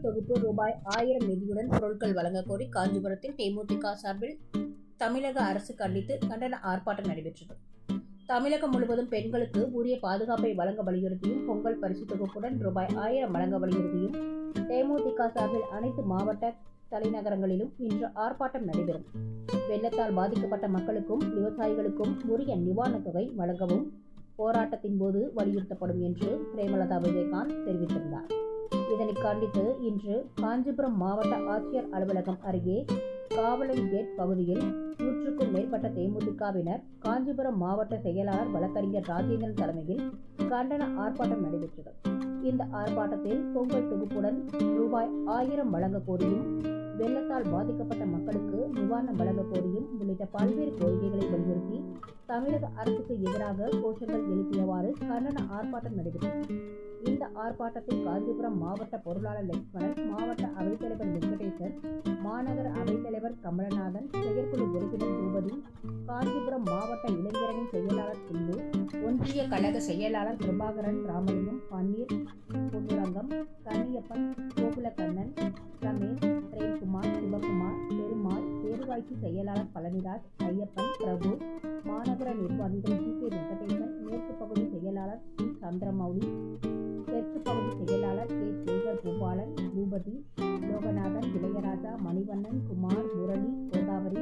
தொகுப்பு ரூபாய் ஆயிரம் நிதியுடன் பொருட்கள் வழங்க கோரி காஞ்சிபுரத்தில் தேமுதிக சார்பில் தமிழக அரசு கண்டித்து கண்டன ஆர்ப்பாட்டம் நடைபெற்றது. தமிழகம் முழுவதும் பெண்களுக்கு உரிய பாதுகாப்பை வழங்க வலியுறுத்தியும் பொங்கல் பரிசு தொகுப்புடன் ரூபாய் ஆயிரம் வழங்க வலியுறுத்தியும் தேமுதிக சார்பில் அனைத்து மாவட்ட தலைநகரங்களிலும் இன்று ஆர்ப்பாட்டம் நடைபெறும். வெள்ளத்தால் பாதிக்கப்பட்ட மக்களுக்கும் விவசாயிகளுக்கும் உரிய நிவாரணத் தொகை வழங்கவும் போராட்டத்தின் போது வலியுறுத்தப்படும் என்று பிரேமலதா விஜயகாந்த் தெரிவித்திருந்தார். இதனை கண்டித்து இன்று காஞ்சிபுரம் மாவட்ட ஆட்சியர் அலுவலகம் அருகே காவலன் கேட் பகுதியில் நூற்றுக்கும் மேற்பட்ட தேமுதிகவினர் காஞ்சிபுரம் மாவட்ட செயலாளர் வழக்கறிஞர் ராஜேந்திரன் தலைமையில் கண்டன ஆர்ப்பாட்டம் நடைபெற்றது. இந்த ஆர்ப்பாட்டத்தில் பொங்கல் தொகுப்புடன் ரூபாய் ஆயிரம் வழங்க கோரியும் வெள்ளத்தால் பாதிக்கப்பட்ட மக்களுக்கு நிவாரணம் வழங்க கோரியும் உள்ளிட்ட பல்வேறு கோரிக்கைகளை வலியுறுத்தி தமிழக அரசுக்கு எதிராக கோஷங்கள் எழுப்பியவாறு கண்டன ஆர்ப்பாட்டம் நடைபெற்றது. இந்த ஆர்ப்பாட்டத்தில் காஞ்சிபுரம் மாவட்ட பொருளாளர் லட்சுமணன் மாவட்ட அவைத்தலைவர் வெங்கடேசன் மாநகர அவைத்தலைவர் கமலநாதன் செயற்குழு உறுப்பினர் பூபதி காஞ்சிபுரம் மாவட்ட இளைஞரணி செயலாளர் சிந்து ஒன்றிய கழக செயலாளர் பிரபாகரன் ராமலிங்கம் பன்னீர் பொன்னுரங்கம் கன்னியப்பன் கோகுலக்கண்ணன் ரமேஷ் பிரேம்குமார் சிவகுமார் பெருமாள் தேர்வாய்ச்சி செயலாளர் பழனிராஜ் ஐயப்பன் பிரபு மாநகர நிர்வாகிகள் ஜி கே வெங்கடேசன் மேற்கு பகுதி செயலாளர் சி. சந்திரமௌலி தெற்கு பகுதி செயலாளர் கே. சேகர் பூபாலன் பூபதி லோகநாதன் இளையராஜா மணிவண்ணன் குமார் முரளி கோதாவரி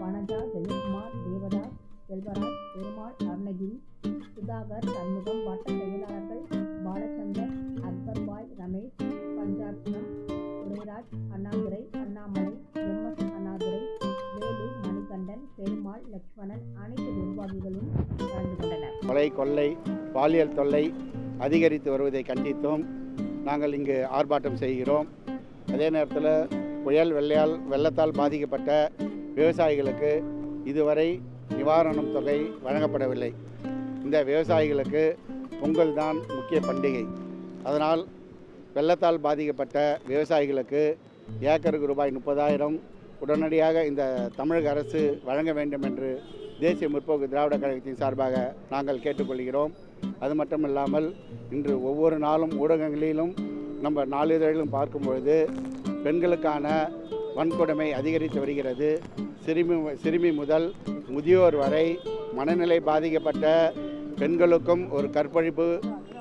வனஜா ஜெயக்குமார் தேவதாஸ் செல்வராஜ் பெருமாள் அருணகிரி சுதாகர் சண்முகம் வட்ட செயலாளர்கள் பாலச்சந்தர் அக்பர் பாய் ரமேஷ் பஞ்சாப்னம் துரைராஜ் அண்ணாதுரை அண்ணாமலை எம். எஸ். அண்ணாதுரை வேலு மணிகண்டன் பெருமாள் லட்சுமணன் அனைத்து நிர்வாகிகளும் கலந்து கொண்டனர். கொலை கொள்ளை பாலியல் தொல்லை அதிகரித்து வருவதை கண்டித்தும். நாங்கள் இங்கு ஆர்ப்பாட்டம் செய்கிறோம். அதே நேரத்தில் புயல் வெள்ளையால் வெள்ளத்தால் பாதிக்கப்பட்ட விவசாயிகளுக்கு இதுவரை நிவாரணம் தொகை வழங்கப்படவில்லை. இந்த விவசாயிகளுக்கு பொங்கல் தான் முக்கிய பண்டிகை. அதனால் வெள்ளத்தால் பாதிக்கப்பட்ட விவசாயிகளுக்கு ஏக்கருக்கு ரூபாய் முப்பதாயிரம் உடனடியாக இந்த தமிழக அரசு வழங்க வேண்டும் என்று தேசிய முற்போக்கு திராவிட கழகத்தின் சார்பாக நாங்கள் கேட்டுக்கொள்கிறோம். அது மட்டும் இல்லாமல் இன்று ஒவ்வொரு நாளும் ஊடகங்களிலும் நம்ம நாளிதழிலும் பார்க்கும் பொழுது பெண்களுக்கான வன்கொடுமை அதிகரித்து வருகிறது. சிறுமி சிறுமி முதல் முதியோர் வரை மனநிலை பாதிக்கப்பட்ட பெண்களுக்கும் ஒரு கற்பழிப்பு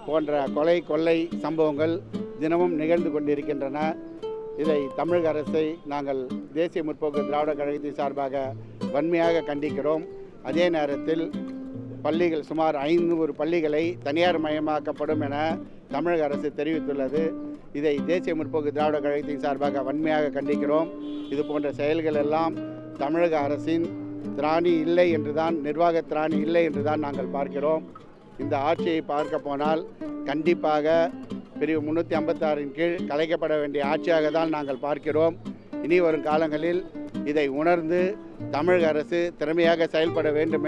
போன்ற கொலை கொள்ளை சம்பவங்கள் தினமும் நிகழ்ந்து கொண்டிருக்கின்றன. இதை தமிழக அரசை நாங்கள் தேசிய முற்போக்கு திராவிட கழகத்தின் சார்பாக வன்மையாக கண்டிக்கிறோம். அதே நேரத்தில் பள்ளிகள் சுமார் ஐநூறு பள்ளிகளை தனியார் மயமாக்கப்படும் என தமிழக அரசு தெரிவித்துள்ளது. இதை தேசிய முற்போக்கு திராவிட கழகத்தின் சார்பாக வன்மையாக கண்டிக்கிறோம். இது போன்ற செயல்கள் எல்லாம் தமிழக அரசின் திராணி இல்லை என்றுதான் நிர்வாக திராணி இல்லை என்றுதான் நாங்கள் பார்க்கிறோம். இந்த ஆட்சியை பார்க்க போனால் கண்டிப்பாக பிரிவு முந்நூற்றி ஐம்பத்தாறின் கீழ் கலைக்கப்பட வேண்டிய ஆட்சியாக தான் நாங்கள் பார்க்கிறோம். இனி வரும் காலங்களில் இதை உணர்ந்து தமிழக அரசு திறமையாக செயல்பட வேண்டும் என்று